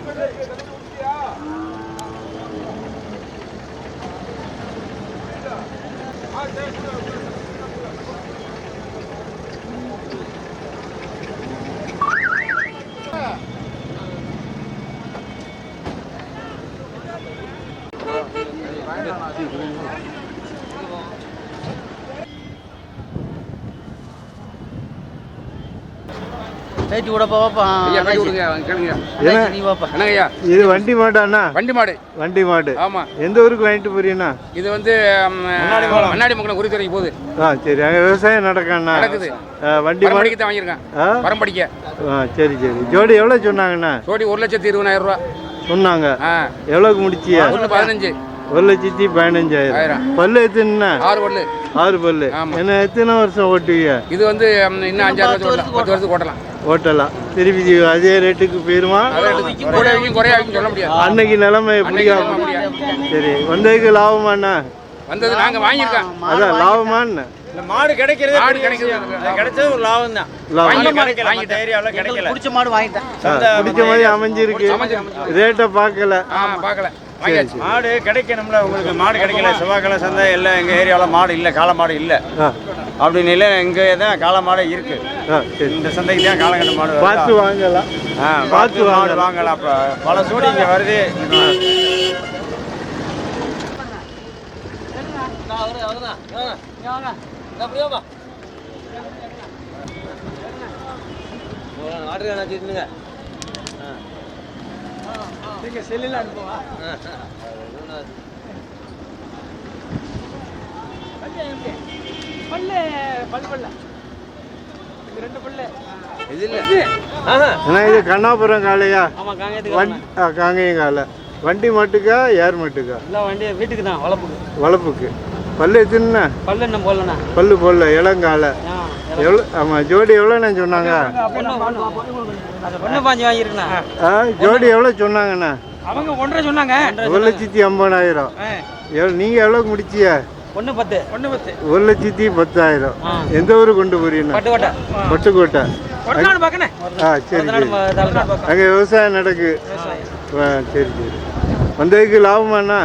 பேச்சு கூட பாப்பா ஐயா கை கொடுங்க பாப்பா என்னங்க ஐயா? இது வண்டி மாடாண்ணா வண்டி மாடு. வண்டி மாடு. ஆமா. எந்த ஊருக்கு வாங்கிட்டு போறீங்கண்ணா? இது வந்து மண்ணாடி மக்கள் குறித்துறைக்கு போகுது. ஆ சரி. அங்கே விவசாயம் நடக்காண்ணா நடக்குது. ஆ, வண்டி மாடு. பரம்படிக்கு தான் வாங்கியிருக்கேன். ஆ? பரம்படிக்க ஆ சரி சரி. ஜோடி எவ்வளோ சொன்னாங்கண்ணா? ஜோடி ஒரு லட்சத்தி இருபதாயிரம் ரூபா. சொன்னாங்க. ஆ. எவ்வளோக்கு முடிச்சியா? ஒன்று பதினஞ்சு. ஒரு லட்சத்தி பதினஞ்சாயிரம். பல்லு எத்தனைண்ணா? ஆறு பல்லு. ஆறு பல்லு. என்ன எத்தனை வருஷம் ஓட்டுவீங்க? இது வந்து இன்னும் அஞ்சாறு வருஷம் பத்து வருஷத்துக்கு ஓட்டலாம். ஓட்டலாம். திருப்பி அதே ரேட்டுக்கு போயிருமா? அன்னைக்கு நிலைமை எப்படியா முடியாது. சரி வந்ததுக்கு லாபமாண்ணா? வந்தது நாங்க வாங்கியிருக்கோம். அதான் இந்த மாடு கிடைக்கிறது மாடு. அது கிடைச்சது ஒரு லாபம். தான் கிடைக்கல. பிடிச்ச மாடு வாங்கிட்டேன். பிடிச்ச மாதிரி அமைஞ்சிருக்கு. அமைஞ்சு, அமைஞ்சு. ரேட்டை பார்க்கல. பார்க்கல. மாடு கிடைக்கணும்ல உங்களுக்கு மாடு கிடைக்கல செவ்வாய்க்கிழமை சந்தை இல்லை எங்கள் ஏரியாவில் மாடு இல்லை காளை மாடு இல்லை. அப்படின்னு இல்லை இங்கே தான் காளை மாடு இருக்கு. இந்த சந்தைக்கு தான் காலங்கட்ட மாடு வருது. பார்த்து வாங்கலாம். ஆ பார்த்து மாடு வாங்கலாம். வாங்கலாம். அப்போ பல சூடி இங்கே வருது. இது கண்ணாபுரம் காளையா? வண்டி ஆ காங்கேயம் காலை வண்டி மட்டுக்கா ஏர் மட்டுக்கா? எல்லாம் வண்டி வீட்டுக்கு தான் வளர்ப்புக்கு வளர்ப்புக்கு பல்லு எத்தனைண்ணா? பல்லு என்ன போடலண்ணா. பல்லு போடல இளங்காலை எவ்வளோ ஆமாம் ஜோடி எவ்வளோண்ணா சொன்னாங்க? ஒன்று பாஞ்சு வாங்கியிருக்கண்ணா ஆ ஜோடி எவ்வளோ சொன்னாங்கண்ணா? அவங்க ஒன்றரை சொன்னாங்க. ஒரு லட்சத்தி ஐம்பதாயிரம். எவ்வளோ நீங்கள் எவ்வளோக்கு முடிச்சிய? ஒன்று பத்து. ஒன்று பத்து. ஒரு லட்சத்தி பத்தாயிரம். எந்த ஊருக்கு கொண்டு கோட்டை. பட்டுக்கோட்டை. பார்க்கணே ஆ சரி சரி. அங்கே விவசாயம் நடக்கு. ஆ சரி சரி. வந்ததுக்கு லாபமாண்ணா?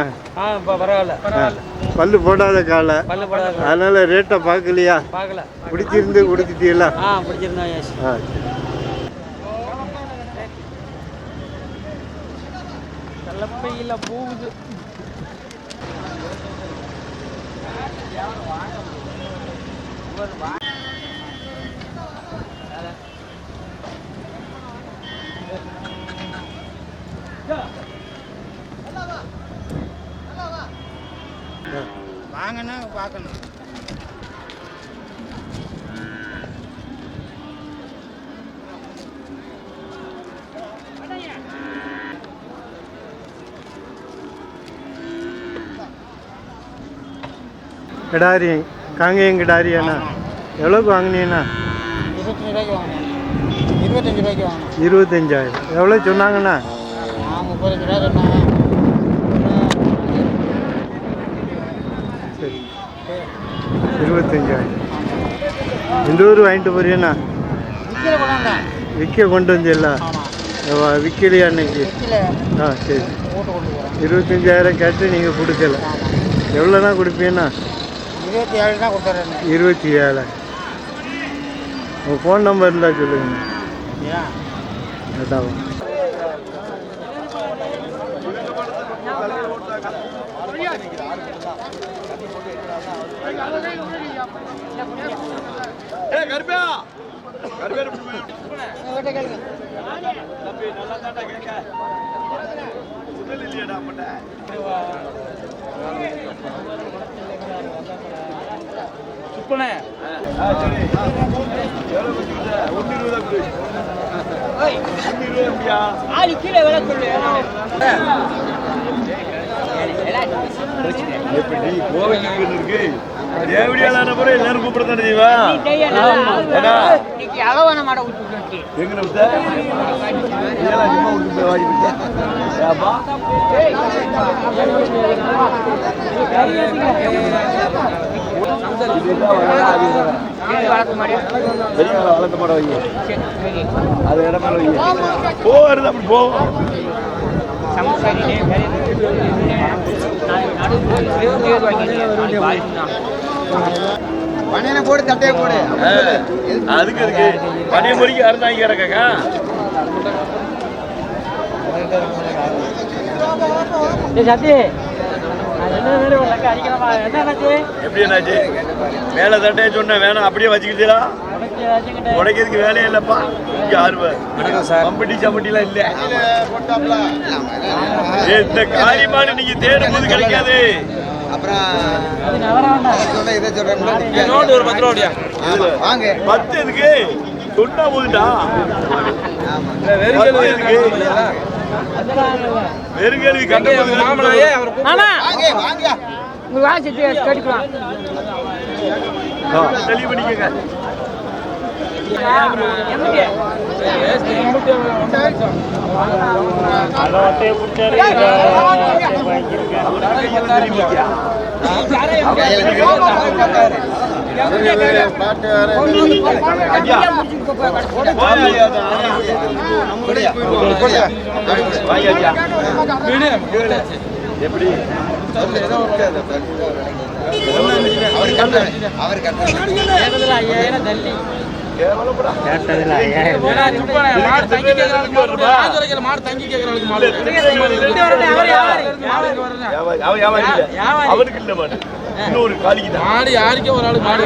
பல்லு போடாத காலை. பல்லு போடாத அதனால ரேட்டை பார்க்கலையா? பார்க்கல. பிடிச்சிருந்து கொடுத்துட்டீங்களா? பிடிச்சிருந்தா ஏசி ஆ சரி தலைப்பையில் போகுது வாங்கினா பார்க்கணும். கிடாரி காங்கேயம் கிடாரியாண்ணா எவ்வளோக்கு வாங்கினீங்கண்ணா? இருபத்தஞ்சு ரூபாய்க்கு வாங்கினேன். இருபத்தஞ்சு ரூபாய்க்கு வாங்கினேன். இருபத்தஞ்சாயிரம். எவ்வளோ சொன்னாங்கண்ணா? முப்பத்தஞ்சு ரூபா சொன்னாங்க சரி இருபத்தஞ்சாயிரம் ஊர் வாங்கிட்டு கொண்டாண்டா விற்க கொண்டு வந்தில்ல? ஆமாம் விற்கலையா அன்னைக்கு? ஆ சரி. இருபத்தஞ்சாயிரம் கேட்டு நீங்கள் கொடுக்கல. எவ்வளோண்ணா கொடுப்பீங்கண்ணா? இருபத்தி ஏழு தான் கொடுத்துறேன் இருபத்தி ஏழு உங்கள் ஃபோன் நம்பர் இருந்தால் சொல்லுங்கண்ணா ஏன் அதான் தேவடியாளான பிறகு எல்லாரும் கூப்பிடத்தானே செய்வா இன்னைக்கு அளவான மாடை விட்டு எங்க விட்ட இதெல்லாம் சும்மா விட்டு போய் வாங்கி விட்டா ஏப்பா வளர்த்த மாட வைங்க அது இடமே வைங்க போகிறது அப்படி போவோம் பணியனை போடு தட்டையை போடு. அதுக்கு அதுக்கு பனிய முறைக்கு அறுந்தாங்க கிடக்கா சத்தி. எப்படி என்னாச்சு? மேலே தட்டையை சொன்னேன் வேணாம் அப்படியே வச்சுக்கிட்டீங்களா? உடைக்கிறதுக்கு வேலையே இல்லைப்பா. இங்கே ஆர்வம். கம்பட்டி சம்பட்டிலாம் இல்லை. இந்த காரியமான நீங்க தேடும் போது கிடைக்காது. அப்புறம் இதை சொல்றேன். ஒரு பத்து ரூபா அப்படியா வாங்க. பத்து சொன்னா போதுடா தெளிவு பண்ணிக்கங்க எப்படி அவர் கட்ட அவர் கேட்டதுல மாடு தங்கி கேட்கறாளுக்கு மாடு அவனுக்கு இல்ல மாடு இன்னொரு காலிக்கு தான் மாடு யாருக்கே ஒரு ஆளு மாடு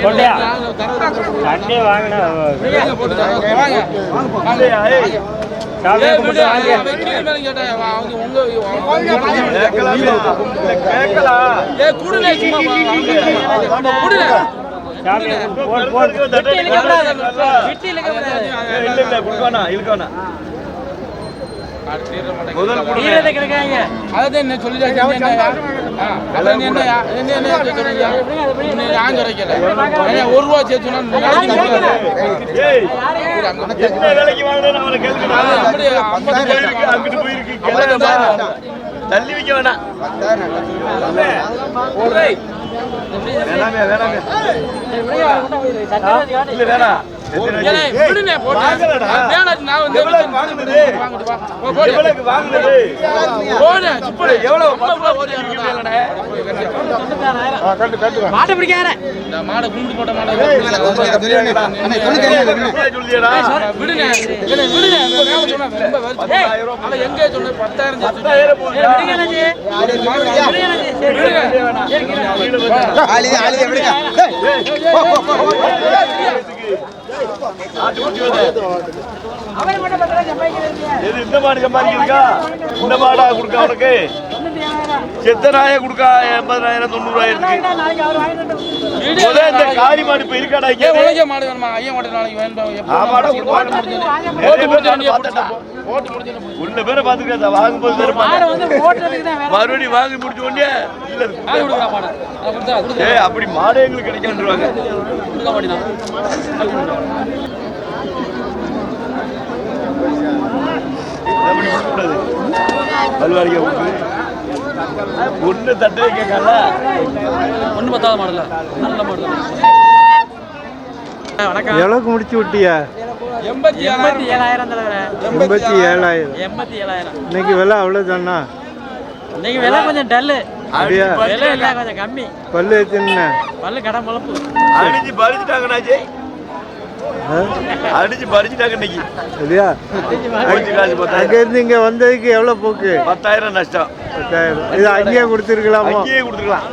ஒரு ரூபா சேர்த்து. தள்ளி வைக்க வேணாம். வேணாமே வேணாமே சத்தியவாதி இல்ல வேணாம் மாட்டை பிடிக்காத இந்த மாடை குண்டு போட்ட மாடை ரூபாய் அவன் எங்கே சொன்ன பத்தாயிரம் சேர்த்து பத்தாயிரம் எது இந்த மாடு சம்பாதிக்கிறதுக்கா? இந்த மாடா கொடுக்க அவனுக்கு செத்த நாயை கொடுக்க எண்பதாயிரம் தொண்ணூறாயிரத்துக்கு? இந்த காரி மாடு இப்ப இருக்காடா இங்க? ஏன் உலக மாடு வேணுமா? ஐயா மாடு நாளைக்கு வேண்டாம் எப்போ ஆமாடா ஓட்டு பேர் முடிஞ்சது உள்ள பேரை பாத்துக்கிறதா? ஓட்டுறதுக்கு தான் வேற மறுபடியும் வாங்கி முடிச்ச உடனே இல்ல ஏய் அப்படி மாடே எங்களுக்கு கிடைக்கான்றாங்க கொடுக்க மாட்டேன்? அப்படி ஒண்ணு தட்டை கேட்கல ஒன்றும் பத்தாவது மாடல நல்ல மாடு வணக்கம். எவ்வளோக்கு முடிச்சு விட்டியா? எண்பத்தி எண்பத்தி ஏழாயிரம் தலைவர எண்பத்தி ஏழாயிரம். எண்பத்தி ஏழாயிரம். இன்னைக்கு விலை அவ்வளோ தானா இன்னைக்கு விலை கொஞ்சம் டல்லு. அப்படியா? விலை இல்லை கொஞ்சம் கம்மி. பல்லு எத்தின பல்லு கடை முளப்பு. அடிச்சு பறிச்சுட்டாங்கண்ணாச்சி அடிச்சு பறிச்சுட்டாங்க இன்னைக்கு. இல்லையா பத்தாயிரம். அங்கேருந்து இங்கே வந்ததுக்கு எவ்வளோ போக்கு? பத்தாயிரம் நஷ்டம். பத்தாயிரம். இது அங்கேயே கொடுத்துருக்கலாமோ? அங்கேயே கொடுத்துருக்கலாம்.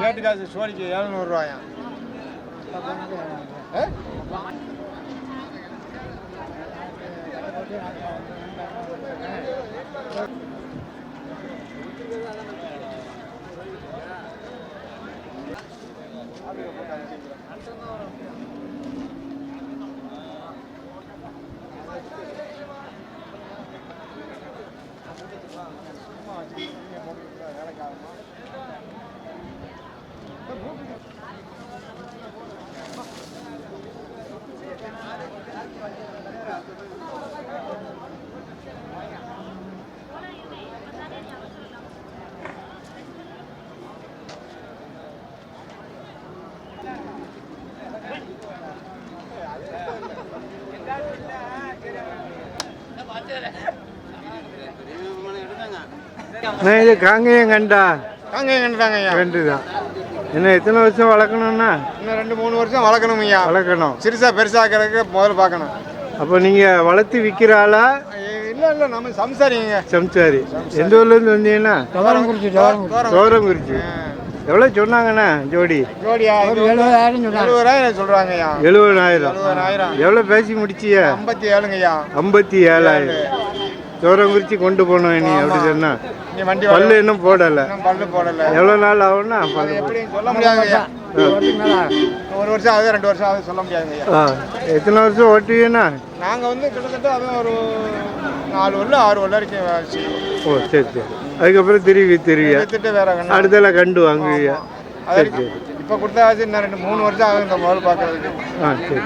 கேட்டு காசு சோடிக்கு எழுநூறுவாயா 에? 안 끝나오라고 நான் இது காங்கேயம் கண்டா? காங்கேயம் கண்டுட்டாங்க ஐயா. கண்டு தான் என்ன எத்தனை வருஷம் வளர்க்கணும்னா இன்னும் ரெண்டு மூணு வருஷம் வளர்க்கணும் ஐயா. வளர்க்கணும். சிறுசா பெருசாக்கிறதுக்கு முதல்ல பார்க்கணும். அப்போ நீங்கள் வளர்த்து விற்கிற ஆளா? இல்லை இல்லை நம்ம சம்சாரிங்க. சம்சாரி. எந்த ஊர்லேருந்து வந்தீங்கன்னா தோரங்குறிச்சி தோரம் சோரங்குறிச்சி எவ்வளோ சொன்னாங்கண்ணா ஜோடி? ஜோடியா? எழுபதாயிரம் எழுபதாயிரம் சொல்றாங்க ஐயா எழுபதாயிரம். எவ்வளோ பேசி முடிச்சிய? ஐம்பத்தி ஏழுங்க ஐயா ஐம்பத்தி ஏழாயிரம் சோரங்குறிச்சி கொண்டு போனோம் நீ அப்படி சொன்னா. நீ வண்டி பல்லு இன்னும் போடலை. பல்லு போடல. எவ்வளோ நாள் ஆகும்னா? பல்லு எப்படி சொல்ல முடியாதுங்க ஐயா ஒரு வருஷம் ஆகுது ரெண்டு வருஷம் ஆகுது சொல்ல ஆ. எத்தனை வருஷம் ஓட்டுவீங்கன்னா நாங்க வந்து கிட்டத்தட்ட அது ஒரு நாலு வருடம் ஆறு வருடம் வரைக்கும். ஓ சரி சரி. அதுக்கப்புறம் திருவி திருவியா. அடுத்தல கண்டு வாங்குவியா. சரி சரி. இப்போ கொடுத்தாச்சு இன்னும் ரெண்டு மூணு வருஷம் ஆகுது இந்த முதல் பார்க்கறதுக்கு ஆ சரி.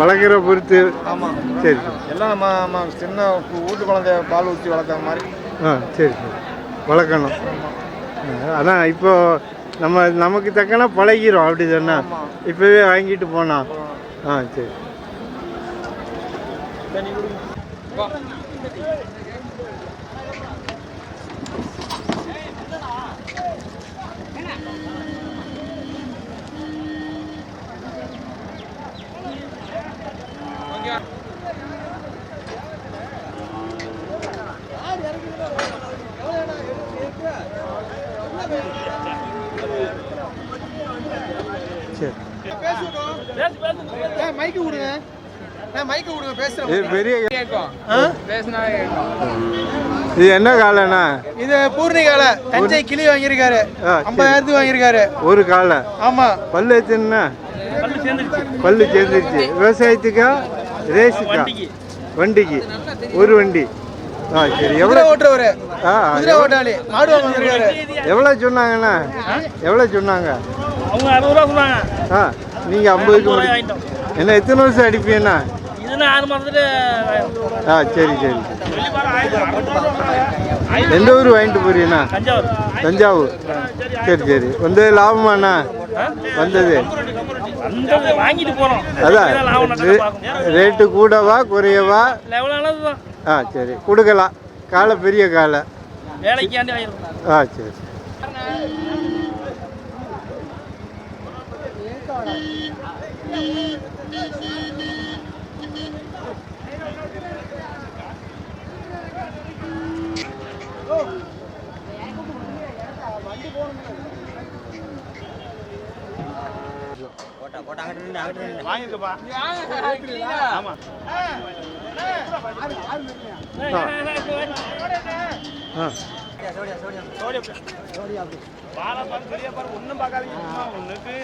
வளர்க்குற பொறுத்து. ஆமாம் சரி சரி. எல்லாம் நம்ம நம்ம சின்ன வீட்டு குழந்தைய பால் ஊற்றி வளர்த்த மாதிரி. ஆ சரி சரி. வளர்க்கணும். அதான் இப்போ நம்ம நமக்கு தக்கன பழகிறோம் அப்படி சொன்னா. இப்போவே வாங்கிட்டு போனா. ஆ சரி. மைக்கு விடுங்க நான் மைக்கு விடுங்க பேசுகிறேன் இது பெரிய கேட்கும் பேசினா இது என்ன காலைண்ணா? இது பூர்ணிகால தஞ்சை கிளி வாங்கியிருக்காரு. ஐம்பதாயிரத்துக்கு வாங்கியிருக்காரு. ஒரு காலை. ஆமா. பல்லு எத்தனை பல்லு சேர்ந்துருச்சு. விவசாயத்துக்கா? ரேஸுக்கா வண்டிக்கு. ஒரு வண்டி. ஆ சரி. எவ்வளோ ஓட்டுறவரு. ஆ ஓட்டாளி. மாடு வாங்க வந்திருக்காரு எவ்வளோ சொன்னாங்கண்ணா? எவ்வளோ சொன்னாங்க? அவங்க அறுபது ரூபா சொன்னாங்க. ஆ நீங்கள் ஐம்பதுக்கு என்ன எத்தனை வருஷம் அடிப்பீங்கண்ணா ஆ சரி சரி. எந்த ஊர் வாங்கிட்டு போறீங்கண்ணா? தஞ்சாவூர். சரி சரி. வந்தது லாபமாண்ணா? வந்தது. வாங்கிட்டு போறோம். அதான். ரேட்டு கூடவா குறையவா? ஆ சரி. கொடுக்கலாம். காலை பெரிய காலை. வேலைக்கு ஆண்டி வாங்கிருக்கோம் ஆ. சரி ஆ ஒன்றும் பார்க்காதீங்க. சும்மா ஒன்றுக்கு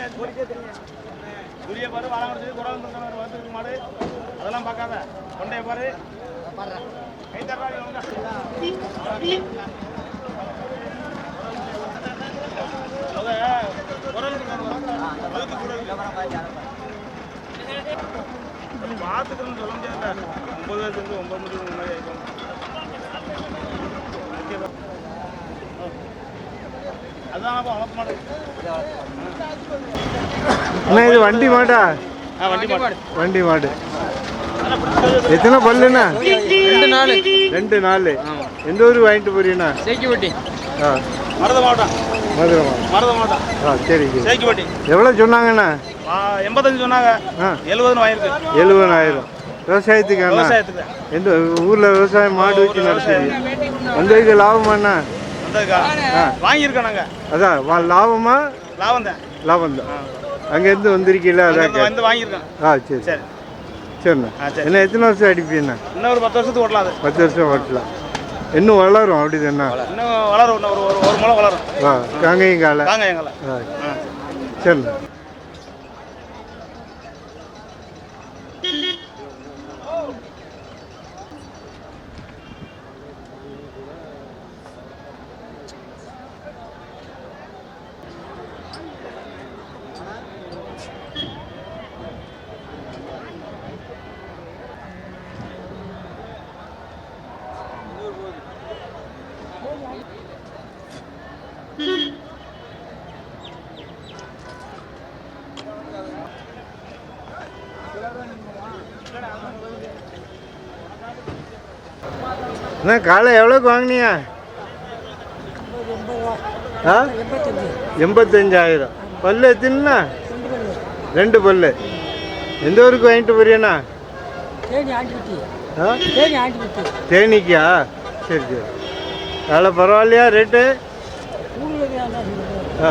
துரிய பாரு வாழ முடிஞ்சது குடம் வந்து மாடு. அதெல்லாம் பார்க்காத. கொண்டைய பாரு. கை தர்றாங்க அவங்க. பார்த்துக்கணும்னு சொல்ல முடியாது வயசுலேருந்து மணிக்கு முன்னாடி அண்ணா இது வண்டி மாடா? வண்டி மாடு. வண்டி மாடு. எத்தனை பல்லுண்ணா? ரெண்டு நாள் ரெண்டு நாள் எந்த ஊர் வாங்கிட்டு போறீங்கண்ணா? சேக்கிப்பட்டி. ஆ. மருத மாவட்டம். மதுரை. மருத மாவட்டம் ஆ சரி சரி. சேக்கிப்பட்டி எவ்வளோ சொன்னாங்கண்ணா? எண்பத்தஞ்சு சொன்னாங்க. எழுபதுன்னு வாங்கியிருக்கு எழுபதாயிரம். விவசாயத்துக்காண்ணா விவசாயத்துக்கு. எந்த ஊரில் விவசாயம் மாடு வச்சு நடத்துறீங்க வந்ததுக்கு லாபமாண்ணா? வந்ததுக்கா? வாங்கியிருக்கோம் நாங்கள் அதான் லாபமா? லாபம் தான். லாபம் தான். அங்கேருந்து வந்திருக்கீங்களா? அதான். வந்து வாங்கியிருக்கோம் ஆ சரி. சரி. சரிண்ணா. என்ன எத்தனை வருஷம் அடிப்பீங்கண்ணா? இன்னும் ஒரு பத்து வருஷத்துக்கு ஓட்டலாம் அது. பத்து வருஷம் ஓட்டலாம். இன்னும் வளரும் அப்படி தானே இன்னும் வளரும் இன்னும் ஒரு ஒரு- முளை வளரும். ஆ காங்கையும் காலை ஆ சரிண்ணா அண்ணா காலை எவ்வளோக்கு வாங்கினியா ஆ? எண்பத்தஞ்சாயிரம். பல்லு எத்தினா ரெண்டு பல்லு. எந்த ஊருக்கு வாங்கிட்டு போறியண்ணா தேனிக்கா? சரி சரி. காலை பரவாயில்லையா ரேட்டு? ஆ.